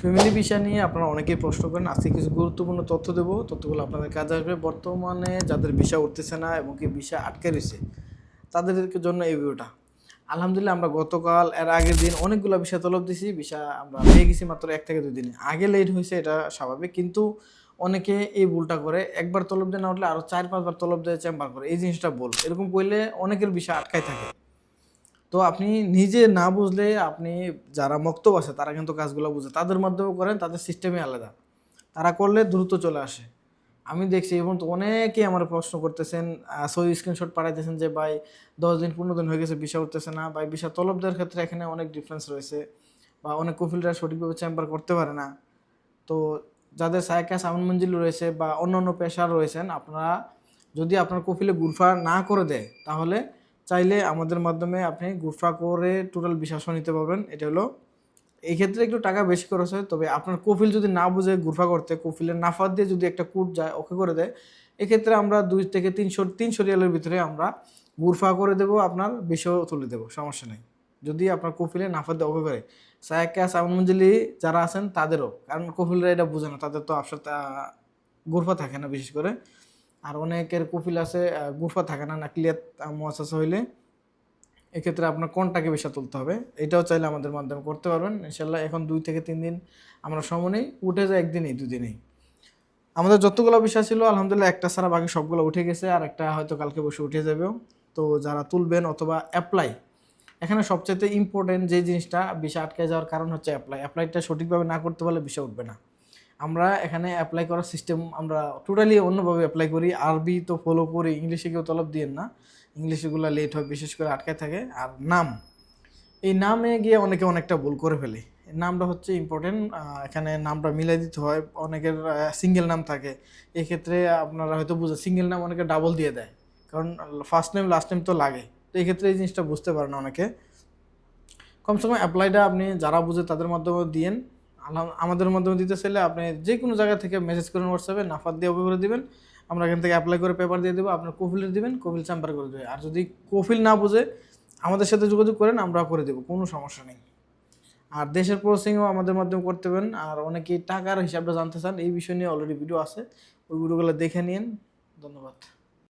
Family visa নিয়ে আপনারা অনেকেই প্রশ্ন করেন, আজকে কিছু গুরুত্বপূর্ণ তথ্য দেবো। তথ্যগুলো আপনাদের কাজে আসবে। বর্তমানে যাদের ভিসা উঠতেছে না এবং কি ভিসা আটকে রয়েছে, তাদেরকে জন্য এই ভিডিওটা। আলহামদুলিল্লাহ, আমরা গতকাল, এর আগের দিন অনেকগুলো ভিসা তলব দিছি। ভিসা আমরা পেয়ে গেছি মাত্র এক থেকে দুই দিনে। আগে লেট হয়েছে, এটা স্বাভাবিক। কিন্তু অনেকে এই ভুলটা করে, একবার তলব দিয়ে না উঠলে আরও চার পাঁচবার তলব দিয়ে চেম্বার করে। এই জিনিসটা ভুল। এরকম করলে অনেকের বিষয় আটকায় থাকে। তো আপনি নিজে না বুঝলে আপনি যারা মক্তব আছে, তারা কিন্তু কাজগুলো বুঝে। তাদের মাধ্যমে করেন, তাদের সিস্টেমই আলাদা। তারা করলে দ্রুত চলে আসে। আমি দেখছি এবং তো অনেকেই আমার প্রশ্ন করতেছেন সই স্ক্রিনশট পাঠাইতেছেন যে, ভাই, দশ দিন, পনেরো দিন হয়ে গেছে, ভিসা উঠতেছে না। ভাই, ভিসা তলবদের ক্ষেত্রে এখানে অনেক ডিফারেন্স রয়েছে বা অনেক কফিলরা সঠিকভাবে চেম্বার করতে পারে না। তো যাদের সাইকাস আমন মঞ্জিল রয়েছে বা অন্য অন্য পেশার রয়েছেন, আপনারা যদি আপনার কফিলে গুরফা না করে দেয়, তাহলে চাইলে আমাদের মাধ্যমে আপনি গুরফা করে টোটাল বিশ্বাস নিতে পারবেন। এটা হলো এই ক্ষেত্রে একটু টাকা বেশি খরচ হয়, তবে আপনার কফিল যদি না বুঝে গুরফা করতে, কফিলের নাফাত দিয়ে যদি একটা কুট যায়, ওকে করে দেয়, এক্ষেত্রে আমরা দুই থেকে তিনশো তিনশো রিয়ালের ভিতরে আমরা গুরফা করে দেবো, আপনার বিষয় তুলে দেবো, সমস্যা নেই। যদি আপনার কফিলে নাফাত দিয়ে ওকে করে সায়াক্কা সাউন মঞ্জলি যারা আছেন, তাদেরও, কারণ কফিলরা এটা বুঝে না, তাদের তো আপনার গুরফা থাকে না বিশেষ করে। আর অনেকের কফিল আছে গুরফা থাকে না না ক্লিয়ার মহাশাস হইলে। এক্ষেত্রে আপনার কোনটাকে বেশি তুলতে হবে, এটাও চাইলে আমাদের মাধ্যমে করতে পারবেন। ইনশাল্লাহ এখন দুই থেকে তিন দিন আমরা সময় নেই, উঠে যায় একদিনই, দুদিনেই। আমাদের যতগুলো বিষয় ছিল, আলহামদুলিল্লাহ একটা ছাড়া বাকি সবগুলো উঠে গেছে, আর একটা হয়তো কালকে বসে উঠে যাবেও। তো যারা তুলবেন অথবা অ্যাপ্লাই এখানে সবচেয়ে ইম্পর্টেন্ট যে জিনিসটা বিষয় আটকে যাওয়ার কারণ হচ্ছে অ্যাপ্লাই অ্যাপ্লাইটা সঠিকভাবে না করতে পারলে বিষয় উঠবে না। আমরা এখানে অ্যাপ্লাই করার সিস্টেম আমরা টোটালি অন্যভাবে অ্যাপ্লাই করি। আরবি তো ফলো করি ইংলিশে কেউ তলব দিয়েন না। ইংলিশগুলো লেট হয়, বিশেষ করে আটকায় থাকে। আর নাম, এই নামে গিয়ে অনেকে অনেকটা ভুল করে ফেলে। নামটা হচ্ছে ইম্পর্টেন্ট এখানে নামটা মিলাই দিতে হয়। অনেকের সিঙ্গেল নাম থাকে। এক্ষেত্রে আপনারা হয়তো বুঝে সিঙ্গেল নাম অনেকে ডাবল দিয়ে দেয়। কারণ ফার্স্ট নেম লাস্ট নেম তো লাগে। তো এই ক্ষেত্রে এই জিনিসটা বুঝতে পারে না অনেকে। কমসে কম অ্যাপ্লাইটা আপনি যারা বুঝে তাদের মাধ্যমে দিয়েন। আমাদের মাধ্যমে দিতে চাইলে আপনি যে কোনো জায়গা থেকে মেসেজ করেন হোয়াটসঅ্যাপে নাফাত দিয়ে ওকে করে দিবেন। আমরা এখান থেকে অ্যাপ্লাই করে পেপার দিয়ে দেবো, আপনার কফিলের দিবেন, কফিল চেম্বার করে দেবে। আর যদি কফিল না বুঝে, আমাদের সাথে যোগাযোগ করেন আমরা করে দেবো, কোনো সমস্যা নেই। আর দেশের প্রসেসিংও আমাদের মাধ্যমে করতে পারেন। আর অনেকেই টাকার হিসাবটা জানতে চান, এই বিষয় নিয়ে অলরেডি ভিডিও আছে। ওই ভিডিওগুলো দেখে নিন ধন্যবাদ।